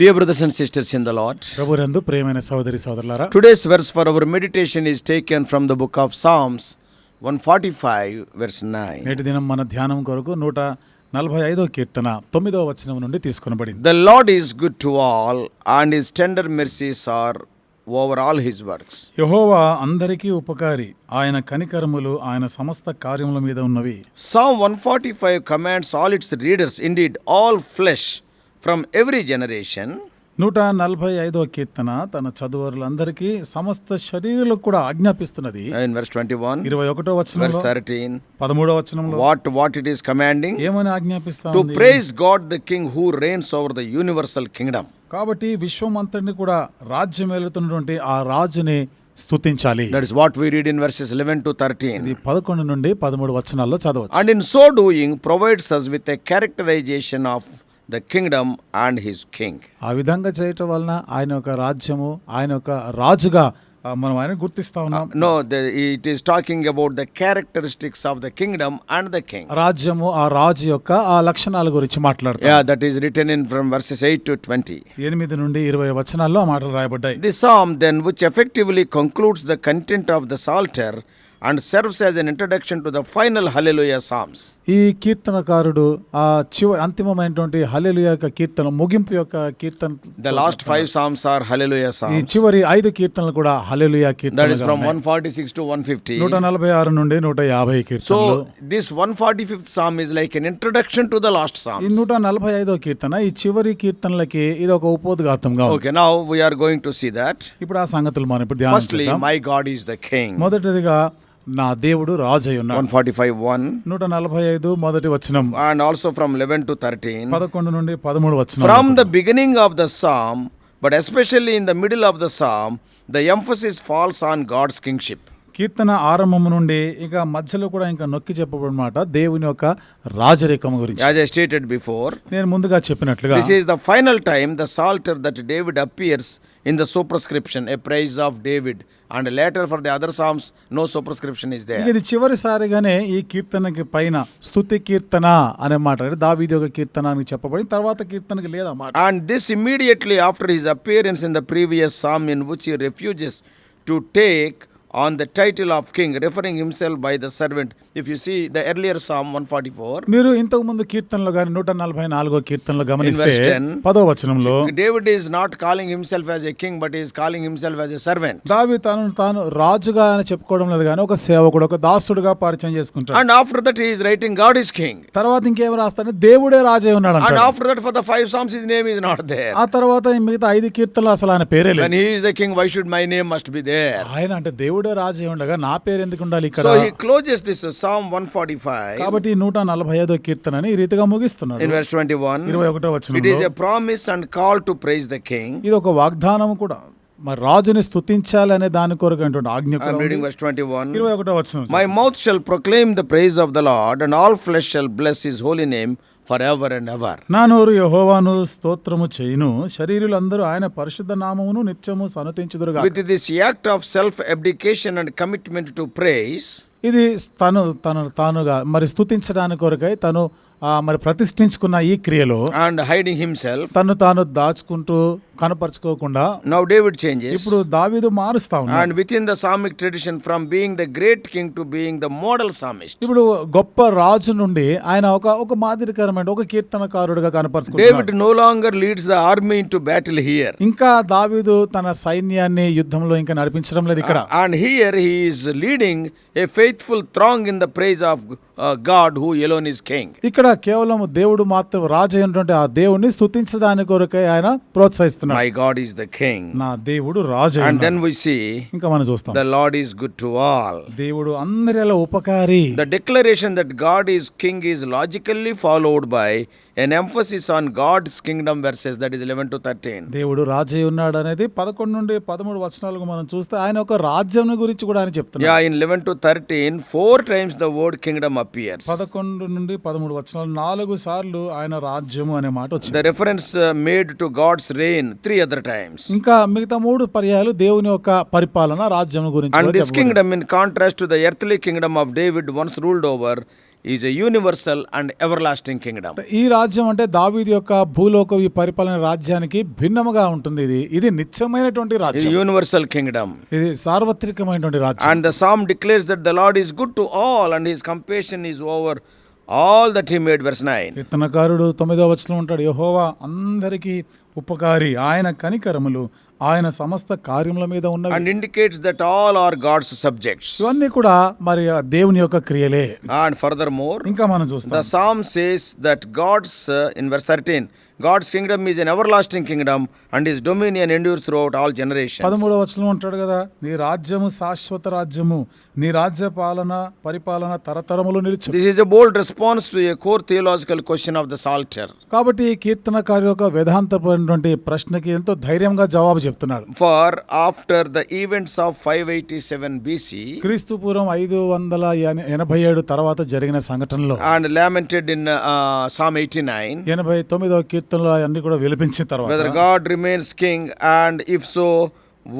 Dear brothers and sisters in the Lord, ప్రభునందు ప్రియమైన సోదరి సోదరులారా today's verse for our meditation is taken from the book of Psalms 145, verse 9. నేటి దినం మన ధ్యానం కొరకు నూట నలభై ఐదో కీర్తన తొమ్మిదో వచనం నుండి తీసుకొనబడింది The Lord is good to all, and his tender mercies are over all his works. యహోవా అందరికీ ఉపకారి ఆయన కనికరములు ఆయన సమస్త కార్యముల మీద ఉన్నవి Psalm 145 commands all its readers, indeed, all flesh from every generation. నూట నలభై ఐదో కీర్తన తన చదువరులందరికీ సమస్త శరీరాలకు కూడా ఆజ్ఞాపిస్తున్నది. ఇరవై ఒకటో వచ్చిన థర్టీన్ పదమూడో వచ్చిన what what it is commanding ఏమని ఆజ్ఞాపిస్తా to praise the king who reigns over the universal kingdom కాబట్టి విశ్వం అంతటిని కూడా రాజ్యం ఎలుతున్నటువంటి ఆ రాజుని స్థుతించాలి that is we read in verses to 13 ఇది 11 నుండి 13 వచనాల్లో చదవొచ్చు. And in so doing provides us with characterization of the kingdom and his king. ఆ విధంగా చేయటం వలన ఆయన యొక్క రాజ్యము ఆయన ఒక రాజుగా మనం ఆయన గుర్తిస్తా ఉన్నాం. No the it is talking about the characteristics of the kingdom and the king రాజ్యము ఆ రాజు యొక్క ఆ లక్షణాల గురించి మాట్లాడు yeah that is written in from verses eight to twenty ఎనిమిది నుండి ఇరవై వచనాల్లో ఆ రాయబడ్డాయి. The then which effectively concludes the content of the Psalter and serves as an introduction to the final hallelujah songs ఈ కీర్తనకారుడు ఆ చివ అంతిమమైనటువంటి హలెలుయ యొక్క కీర్తన ముగింపు యొక్క కీర్తన the last five songs are hallelujah songs ఈ చివరి ఐదు కీర్తనలు కూడా హలెలుయ కీర్తన దట్ ఇస్ ఫ్రమ్ 146 టు 150 146 నుండి 150 కీర్తనలు. So this 145th psalm is like an introduction to the last song ఈ 145వ కీర్తన ఈ చివరి కీర్తనలకి ఇది ఒక ఉపోద్ఘాతంగా okay now we are going to see that ఇప్పుడు ఆ సంగతులు మనం ఇప్పుడు ధ్యానం చేద్దాం. Firstly my God is the king మొదటిదిగా నా దేవుడు రాజయ్య వన్ ఫార్టీ ఫైవ్ వన్. నూట నలభై ఐదు మొదటి వచనం. And also from eleven to thirteen పదకొండు నుండి పదమూడు వచనం from the beginning of the psalm but especially in the middle of the psalm the emphasis falls on God's kingship కీర్తన ఆరంభం నుండి ఇక మధ్యలో కూడా ఇంకా నొక్కి చెప్పబడమాట దేవుని యొక్క రాజరేఖం గురించి. యాజ్ ఐ స్టేటెడ్ బిఫోర్ నేను ముందుగా చెప్పినట్లుగా this is the final time the Psalter that David appears in the superscription, a praise of David. And later for the other Psalms, no superscription is ఇక there. ఇది చివరిసారిగానే ఈ కీర్తనకి పైన స్తుతి కీర్తన అనే మాట అంటే దావీది ఒక కీర్తన అని చెప్పబడి తర్వాత కీర్తనకి లేదన్నమాట And this immediately after his appearance in the previous psalm, in which he refuses to take on the title of king, referring himself by the servant. If you see the earlier psalm 144, మీరు ఇంతకు ముందు కీర్తనలో గాని నూట నలభై నాలుగో కీర్తనలో గమనిస్తే verse 10, పదో వచనంలో David is not calling himself as a king, but he is calling himself as a servant. దావి తను తాను రాజుగా అని చెప్పుకోవడం లేదు కానీ ఒక సేవకుడు ఒక దాసుడుగా పరిచయం చేసుకుంటాడు And after that, he is writing, God is king. తర్వాత ఇంకేం రాస్తాడు దేవుడే రాజే ఉన్నాడు And అంటాడు after that, for the five psalms, his name is not there. ఆ తర్వాత ఈ మిగతా ఐదు కీర్తనలు అసలు ఆయన పేరే లేదు When he is the king, why should my name must be there? ఆయన అంటే దేవుడే రాజే ఉండగా నా పేరు ఎందుకు ఉండాలి ఇక్కడ he closes this uh, Psalm 145 కాబట్టి నూట నలభై ఐదో కీర్తనని ఈ రీతిగా ముగిస్తున్నాడు in verse 21. ఇరవై ఒకటో It వచనంలో is a promise and call to praise the king. ఇది ఒక వాగ్దానం కూడా మరి రాజుని స్థుతించాలనే దాని కొరకు అంటే ఆజ్ఞ reading verse my mouth shall proclaim the praise of the Lord and all flesh shall bless his holy name for ever and ever నా నోరు యెహోవాను స్తోత్రము చేయును శరీరులందరూ ఆయన పరిశుద్ధ నామమును నిత్యము సనతించుదురు with this act of self abdication and commitment to praise ఇది తను తను తానుగా మరి స్థుతించడానికి కొరకై తను మరి ప్రతిష్ఠించుకున్న ఈ క్రియలో అండ్ హైడింగ్ హిమ్సెల్ఫ్ తను తాను దాచుకుంటూ కనపరచుకోకుండా నౌ డేవిడ్ చేంజ్ ఇప్పుడు దావీదు మారుస్తా ఉన్నా and within the psalmic tradition from being the great king to being the model psalmist ఇప్పుడు గొప్ప రాజు నుండి ఆయన ఒక ఒక మాదిరికరమైన ఒక కీర్తనకారుడిగా కనపరచు David no longer leads the army to battle here ఇంకా దావీదు తన సైన్యాన్ని యుద్ధంలో ఇంకా నడిపించడం లేదు ఇక్కడ. And here he is leading a faithful throng in the praise of uh, God who alone is king. ఇక్కడ కేవలం దేవుడు మాత్రం రాజు అయినటువంటి ఆ దేవుడిని స్తుతించడానికి కొరకై ఆయన ప్రోత్సహిస్తున్నాడు My God is the king. నా దేవుడు రాజు ఉన్నాడు. then we see ఇంకా మనం చూస్తాం the Lord is good to all. దేవుడు అందరిలో ఉపకారి The declaration that God is king is logically followed by an emphasis on God's kingdom verses that is 11 to 13. దేవుడు రాజు ఉన్నాడు అనేది పదకొండు నుండి పదమూడు వచనాలకు మనం చూస్తే ఆయన ఒక రాజ్యం గురించి కూడా ఆయన Yeah, in 11 to 13, four times the word kingdom appears. పదకొండు నుండి పదమూడు వచనాలు నాలుగు సార్లు ఆయన రాజ్యము అనే మాట వచ్చింది The reference uh, made to God's reign three other times. ఇంకా మిగతా మూడు పర్యాయాలు దేవుని యొక్క పరిపాలన రాజ్యం గురించి And కూడా this చెప్పబడింది. kingdom, in contrast to the earthly kingdom of David once ruled over, is a universal and everlasting kingdom. ఈ రాజ్యం అంటే దావీది యొక్క భూలోక ఈ పరిపాలన రాజ్యానికి భిన్నముగా ఉంటుంది ఇది ఇది నిత్యమైనటువంటి It's a రాజ్యం universal kingdom. ఇది సార్వత్రికమైనటువంటి రాజ్యం And the psalm declares that the Lord is good to all and his compassion is over all that he made. Verse 9. కీర్తనకారుడు తొమ్మిదో వచనం ఉంటాడు యహోవా అందరికీ ఉపకారి ఆయన కనికరములు ఆయన సమస్త కార్యముల మీద ఉన్న and indicates that all are God's subjects ఇవన్నీ కూడా మరి దేవుని యొక్క క్రియలే. అండ్ ఫర్దర్ మోర్ ఇంకా మనం చూస్తాం. The psalm says that God's in verse 13 God's kingdom is an everlasting kingdom and his dominion endures throughout all generation పదమూడవ వచనం ఉంటాడు కదా నీ రాజ్యము శాశ్వత రాజ్యము నీ రాజ్య పాలన పరిపాలన తరతరములు నిలిచి this is a bold response to a core theological question of the Psalter కాబట్టి ఈ కీర్తనకారి యొక్క వేదాంతమైనటువంటి ప్రశ్నకి ఎంతో ధైర్యంగా జవాబు చెప్తున్నాడు. For after the events of five eighty seven BC క్రీస్తు పూర్వం ఐదు వందల ఎనభై ఏడు తర్వాత జరిగిన సంఘటనలో and lamented in psalm eighty nine ఎనభై తొమ్మిదవ కీర్తన కీర్తనలో అన్ని కూడా విలిపించిన తర్వాత whether God remains king and if so,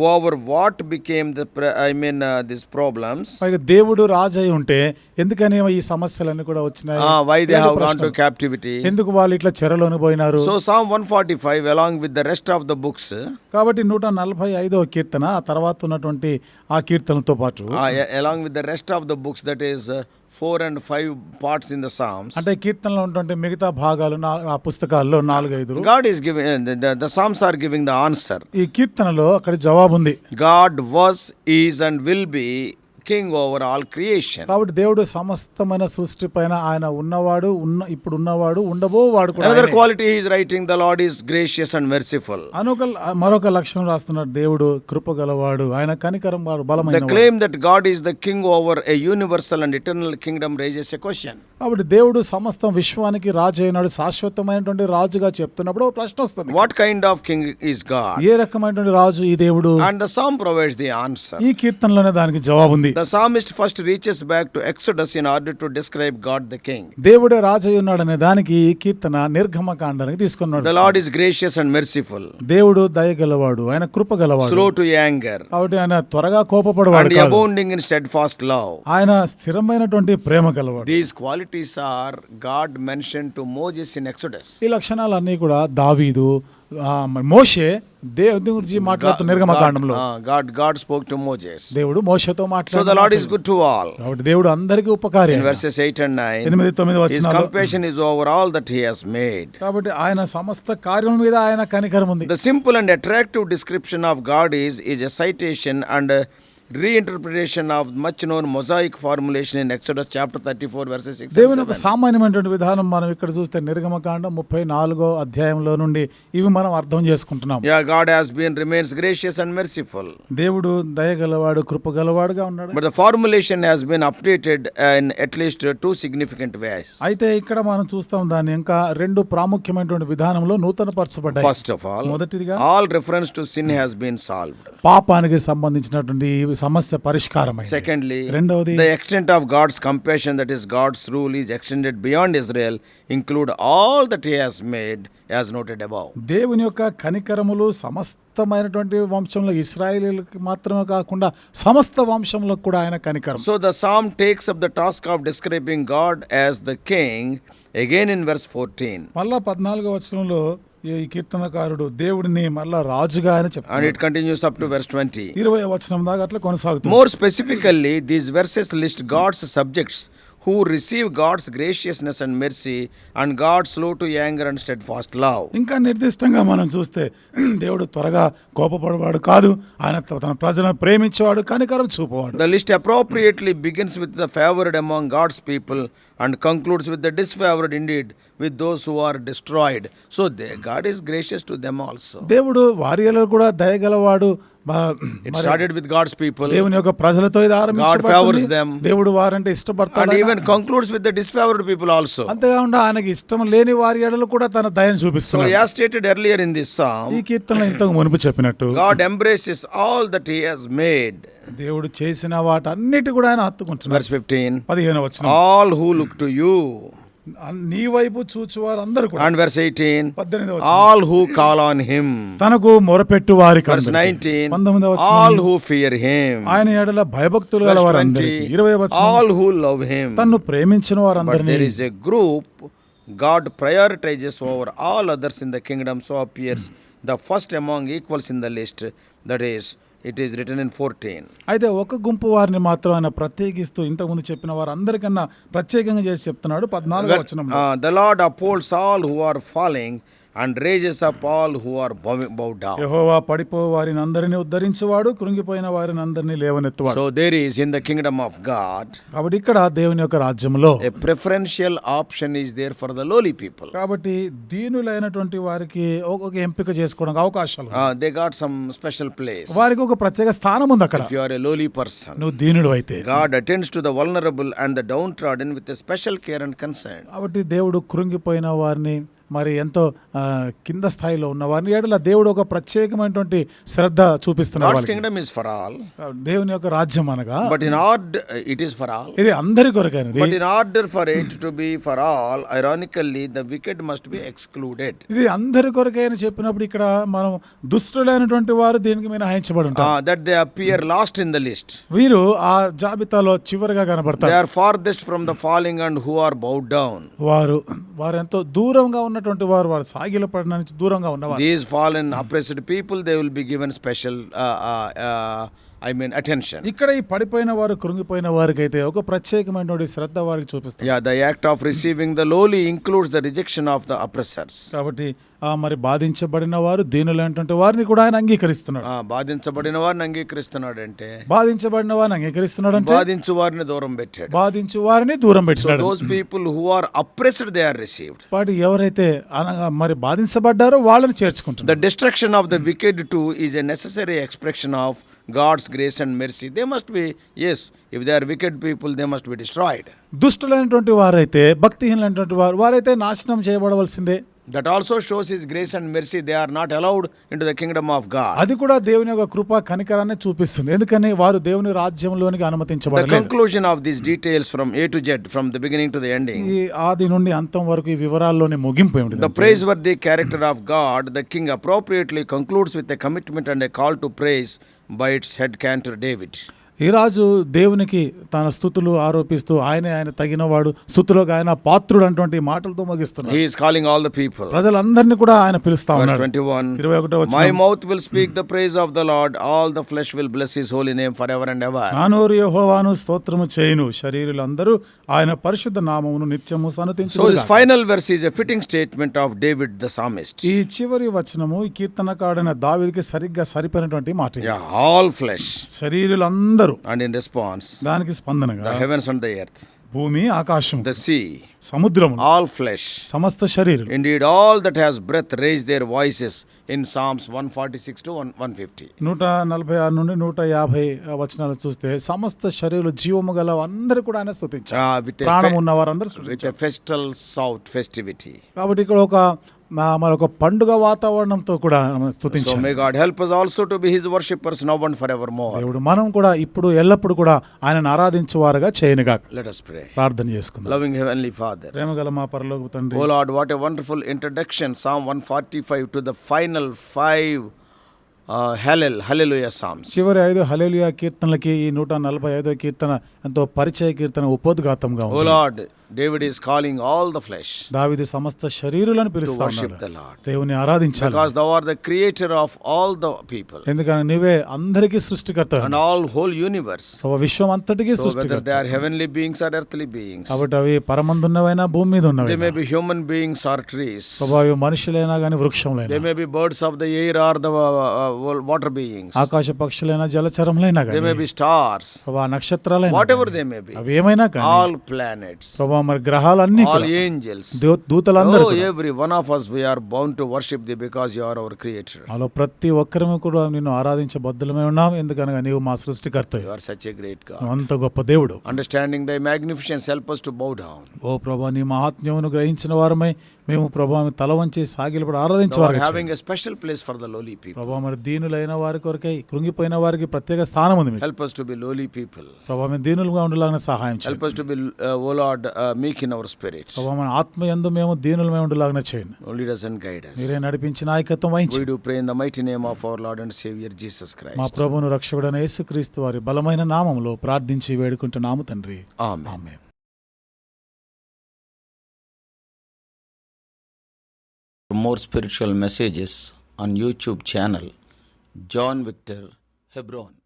over what became the, pre- I mean, uh, these problems. పైగా దేవుడు రాజు అయి ఉంటే ఎందుకని ఈ సమస్యలన్నీ కూడా వచ్చినాయి Uh, why they లేదు have gone ప్రశ్న. to captivity. ఎందుకు వాళ్ళు ఇట్లా చెరలోని పోయినారు So Psalm 145 along with the rest of the books uh, కాబట్టి నూట నలభై ఐదవ కీర్తన ఆ తర్వాత ఉన్నటువంటి ఆ కీర్తనతో పాటు a- along with the rest of the books that four and five parts in the psalms. అంటే కీర్తనలో ఉన్నటువంటి మిగతా భాగాలు ఆ పుస్తకాల్లో నాలుగైదు God is giving the psalms are giving the answer ఈ కీర్తనలో అక్కడ జవాబు ఉంది God was is and will be king over all creation కాబట్టి దేవుడు సమస్తమైన సృష్టి పైన ఆయన ఉన్నవాడు ఉన్న ఇప్పుడు ఉన్నవాడు ఉండబో వాడు quality is writing the Lord is gracious and merciful అనొక మరొక లక్షణం రాస్తున్నాడు దేవుడు కృపగలవాడు ఆయన కనికరం వాడు బలమైన claim that God is the king over a universal and eternal kingdom raises a question కాబట్టి దేవుడు సమస్తం విశ్వానికి రాజు అయినాడు. శాశ్వతమైనటువంటి రాజుగా చెప్తున్నప్పుడు ఒక ప్రశ్న వస్తుంది. What kind of king is God ఏ రకమైనటువంటి రాజు ఈ దేవుడు? And the psalm provides the answer ఈ కీర్తనలోనే దానికి జవాబు ఉంది. The psalmist first reaches back to Exodus in order to describe God the king దేవుడే రాజు ఉన్నాడు అనే దానికి ఈ కీర్తన నిర్గమ కాండానికి తీసుకున్నాడు. The is gracious and merciful దేవుడు దయగలవాడు ఆయన కృపగలవాడు స్లో టు యాంగర్ కాబట్టి ఆయన త్వరగా కోపపడవాడు abounding in steadfast love ఆయన స్థిరమైనటువంటి ప్రేమ గలవాడు. This quality qualities are God mention to Moses in Exodus ఈ లక్షణాలు లక్షణాలన్నీ కూడా దావీదు మోషే దేవుని గురించి మాట్లాడుతూ నిర్గమకాండంలో God God spoke to Moses దేవుడు మోషేతో మాట్లాడు so the Lord is good to all కాబట్టి దేవుడు అందరికీ ఉపకారి వర్సెస్ 8 అండ్ 9 8 9 వచనం his compassion is over all that he has made కాబట్టి ఆయన సమస్త కార్యముల మీద ఆయన కనికరం ఉంది the simple and attractive description of God is is a citation and reinterpretation of much known Mosaic formulation in Exodus chapter thirty four verses six దేవుని ఒక సామాన్యమైనటువంటి విధానం మనం ఇక్కడ చూస్తే నిర్గమకాండ ముప్పై నాలుగో అధ్యాయంలో నుండి ఇవి మనం అర్థం చేసుకుంటున్నాం. Yeah God has been remains gracious and merciful దేవుడు దయగలవాడు కృపగలవాడుగా ఉన్నాడు. But the formulation has been updated in at least two significant ways అయితే ఇక్కడ మనం చూస్తాం దాని ఇంకా రెండు ప్రాముఖ్యమైనటువంటి విధానంలో నూతన పరచబడ్డ ఫస్ట్ ఆఫ్ ఆల్ మొదటిదిగా all reference to sin has been solved పాపానికి సంబంధించినటువంటి సమస్య పరిష్కారం సెకండ్లీ రెండవది the extent of God's compassion that is God's rule is extended beyond Israel include all that he has made has noted above దేవుని యొక్క కనికరములు సమస్తమైనటువంటి వంశంలో ఇస్రాయేలీలకు మాత్రమే కాకుండా సమస్త వంశంలో కూడా ఆయన కనికరం. So the psalm takes up the task of describing God as the king again in fourteen మళ్ళా పద్నాలుగో వచనంలో ఈ కీర్తనకారుడు దేవుడిని మళ్ళా రాజుగా అని చెప్పి and it continues up to verse twenty ఇరవై వచనం దాకా అట్లా కొనసాగుతుంది. More specifically these verses list God's subjects who receive God's graciousness and mercy and God's slow to anger and steadfast love ఇంకా నిర్దిష్టంగా మనం చూస్తే దేవుడు త్వరగా కోపపడవాడు కాదు. ఆయన తన ప్రజలను ప్రేమించేవాడు కనికరం చూపవాడు. The list appropriately begins with the favoured among God's people and concludes with the disfavoured indeed with those who are destroyed so they God is gracious to them also దేవుడు వారియలో కూడా దయగలవాడు started with God's people దేవుని యొక్క ప్రజలతో ఇది ఆరంభించబడుతుంది. favors them. దేవుడు వారంటే and ఇష్టపడతాడు even concludes with the disfavored people also. అంతేకాకుండా ఆయనకి ఇష్టం లేని వారి ఎడలు కూడా తన దయను So చూపిస్తున్నాడు as stated earlier in this ఈ psalm, కీర్తనలో ఇంతకు మునుపు చెప్పినట్టు God embraces all that He has made. దేవుడు చేసిన వాటన్నిటి కూడా ఆయన హత్తుకుంటున్నారు Verse 15. పదిహేను వచ్చిన All who look to you, నీ వైపు చూచు వారందరూ కూడా And verse 18, పద్దెనిమిది all who call on him. తనకు మొరపెట్టు వారికి Verse 19, పంతొమ్మిదవ all who fear him. ఆయన ఎడల భయభక్తులు గల వారందరికీ 20, ఇరవై వచ్చిన all who love him. తన్ను ప్రేమించిన వారందరినీ there is a group God prioritizes over all others in the kingdom, so appears the first among equals in the list. That is, it is written in 14. అయితే ఒక గుంపు వారిని మాత్రం ఆయన ప్రత్యేకిస్తూ ఇంతకుముందు చెప్పిన వారందరికన్నా ప్రత్యేకంగా చేసి చెప్తున్నాడు పద్నాలుగో వచనంలో Uh, the Lord upholds all who raises up all who are bow- bowed down. యెహోవా పడిపో వారిని అందరినీ ఉద్ధరించువాడు కృంగిపోయిన వారిని అందరినీ లేవనెత్తువాడు So there is in the kingdom of God కాబట్టి ఇక్కడ దేవుని యొక్క రాజ్యంలో a preferential option is there for the lowly people. కాబట్టి దీనులైనటువంటి వారికి ఒక ఎంపిక చేసుకోవడానికి అవకాశాలు. Uh, they got some special place. వారికి ఒక ప్రత్యేక స్థానం ఉంది అక్కడ If you are a lowly person, నువ్వు దీనుడు అయితే God attends to the vulnerable and the downtrodden with a special care and concern. కాబట్టి దేవుడు కృంగిపోయిన వారిని మరి ఎంతో కింద స్థాయిలో ఉన్నవారిని. ఏడల దేవుడు ఒక ప్రత్యేకమైనటువంటి శ్రద్ధ కింగ్డమ్ ఇస్ ఫర్ ఆల్ దేవుని యొక్క రాజ్యం అనగా but in it is for all ఇది అందరి కొరకైనది. But order for it to be for all ironically the wicked must be excluded ఇది అందరి కొరకైన చెప్పినప్పుడు ఇక్కడ మనం దుష్టులైనటువంటి వారు దీనికి మినహాయించబడి ఉంటారు that they appear last in the list వీరు ఆ జాబితాలో చివరిగా కనబడతారు. Or far from the falling and who are bowed down వారు వారు ఎంతో దూరంగా ఉన్న ఉన్నటువంటి వారు వారు సాగిల పడడానికి దూరంగా ఉన్నవారు. These fallen oppressed people they will be given special I mean, attention. ఇక్కడ ఈ పడిపోయిన వారు కృంగిపోయిన వారికి అయితే ఒక ప్రత్యేకమైనటువంటి శ్రద్ధ వారికి చూపిస్తారు Yeah, the act of receiving the lowly includes the rejection of the oppressors. కాబట్టి ఆ మరి బాధించబడిన వారు దీనులైనటువంటి వారిని కూడా ఆయన అంగీకరిస్తున్నాడు. బాధించబడిన వారిని అంగీకరిస్తున్నాడంటే బాధించబడిన వారిని అంగీకరిస్తున్నాడు అంటే బాధించు వారిని దూరం పెట్టాడు. బాధించు వారిని దూరం సో పెట్టినాడు. Those people who are oppressed they are received వాటి ఎవరైతే అనగా మరి బాధించబడ్డారో వాళ్ళని చేర్చుకుంటున్నారు The destruction of the wicked too is a necessary expression of grace and mercy they must be as if they are wicked people they must be destroyed దుష్టులైనటువంటి వారైతే భక్తిహీనులైనటువంటి వారు వారైతే నాశనం చేయబడవలసిందే That also shows His grace and mercy. They are not allowed into the kingdom of God. అది కూడా దేవుని యొక్క కృప కనికరాన్ని చూపిస్తుంది ఎందుకని వారు దేవుని రాజ్యంలోనికి The అనుమతించబడలేదు conclusion of these details from A to Z, from the beginning to the ending. ఈ ఆది నుండి అంతం వరకు ఈ వివరాల్లోనే ముగింపు ఏమిటి The praiseworthy character of God, the king appropriately concludes with a commitment and a call to praise by its head cantor David. ఈ రాజు దేవునికి తన స్థుతులు ఆరోపిస్తూ ఆయనే ఆయన తగినవాడు స్థుతులకు ఆయన పాత్రుడు అటువంటి మాటలతో ముగిస్తున్నాడు. His calling all the people ప్రజలందరిని కూడా ఆయన పిలుస్తా ఉన్నాడు. 21 21 వచనం. My mouth will speak the praise of the all the flesh will bless his holy name for ever and ever నానోరు యెహోవాను స్తోత్రము చేయును. శరీరులందరూ ఆయన పరిశుద్ధ నామమును నిత్యము సనతించు so final verse a fitting statement of David the psalmist ఈ చివరి వచనము ఈ కీర్తనకాడైన దావీదుకి సరిగ్గా సరిపోయినటువంటి మాట ఆల్ ఫ్లెష్ శరీరులందరూ ఇస్తారు అండ్ ఇన్ రెస్పాన్స్ దానికి స్పందన హెవెన్స్ అండ్ ద ఎర్త్ భూమి ఆకాశం ద సీ సముద్రం ఆల్ ఫ్లెష్ సమస్త శరీరం indeed all that has breath raise their voices in psalms one forty six to one one fifty నూట నలభై ఆరు నుండి నూట యాభై వచనాలు చూస్తే సమస్త శరీరం జీవము గల అందరూ కూడా ఆయన స్థుతించారు ప్రాణం ఉన్న వారందరూ ఫెస్టల్ సౌత్ ఫెస్టివిటీ కాబట్టి ఇక్కడ ఒక మరొక పండుగ వాతావరణంతో కూడా స్థుతించాం may help us also to be his worshippers now and for ever more దేవుడు మనం కూడా ఇప్పుడు ఎల్లప్పుడు కూడా ఆయనను ఆరాధించువారుగా చేయను గాక లెట్ ప్రార్థన చేసుకుందాం. లవింగ్ హెవెన్లీ ఫాదర్ ప్రేమగల మా పరలోక what a wonderful introduction psalm 145 to the final final five hallel hallelujah psalm చివరి ఐదు హలెలుయా కీర్తనలకి నూట నలభై ఐదో కీర్తన ఎంతో పరిచయ కీర్తన ఉపోద్ఘాతంగా O David is calling all the flesh. దావిది సమస్త శరీరులను పిలుస్తాడు దేవుని ఆరాధించాలి. Creator of all the people ఎందుకంటే నువ్వే అందరికీ సృష్టికర్త. అండ్ ఆల్ హోల్ యూనివర్స్ విశ్వం అంతటికి సృష్టికర్త. Or heavenly beings or earthly beings కాబట్టి అవి పరమందున్నవైనా భూమి may be human beings or trees so అవి మనుషులైనా గానీ వృక్షములైనా they may of the air or the water beings ఆకాశ పక్షులైనా జలచరములైనా దే మే బి స్టార్స్ ప్రభా నక్షత్రాలైనా whatever they may be అవి ఏమైనా కానీ ఆల్ ప్లానెట్స్ ప్రభా మరి గ్రహాలన్నీ అన్ని all angels దూతలందరూ every one of us we are bound to worship thee because you are our creator. అలా ప్రతి ఒక్కరిని కూడా నిన్ను ఆరాధించే బద్దలమే ఉన్నాం. ఎందుకనగా నీవు మా సృష్టికర్త you are such a great God అంత గొప్ప దేవుడు. Understanding thy magnificence help us to bow down O ప్రభా నీ మహాత్మ్యమును గ్రహించిన వారమై మేము ప్రభా తల వంచి సాగిలపడి ఆరాధించేవారు having special place for the lowly people ప్రభా మరి దీనులైన వారి కొరకై కృంగిపోయిన వారికి ప్రత్యేక స్థానం ఉంది మీకు. Help us to be lowly people ప్రభా మేము దీనులుగా సహాయం help us to be O Lord make spirit ప్రభా మన మేము దీనులమే ఉండలాగా చేయండి. Only does and guide us. నడిపించి నాయకత్వం వహించండి. We do the mighty name of our Lord and saviour Jesus Christ మా ప్రభువును రక్షకుడైన యేసుక్రీస్తు వారి బలమైన నామంలో ప్రార్థించి వేడుకుంటున్నాము తండ్రి. ఆమేన్ ఆమేన్. For more spiritual messages on YouTube channel John Victor Hebron.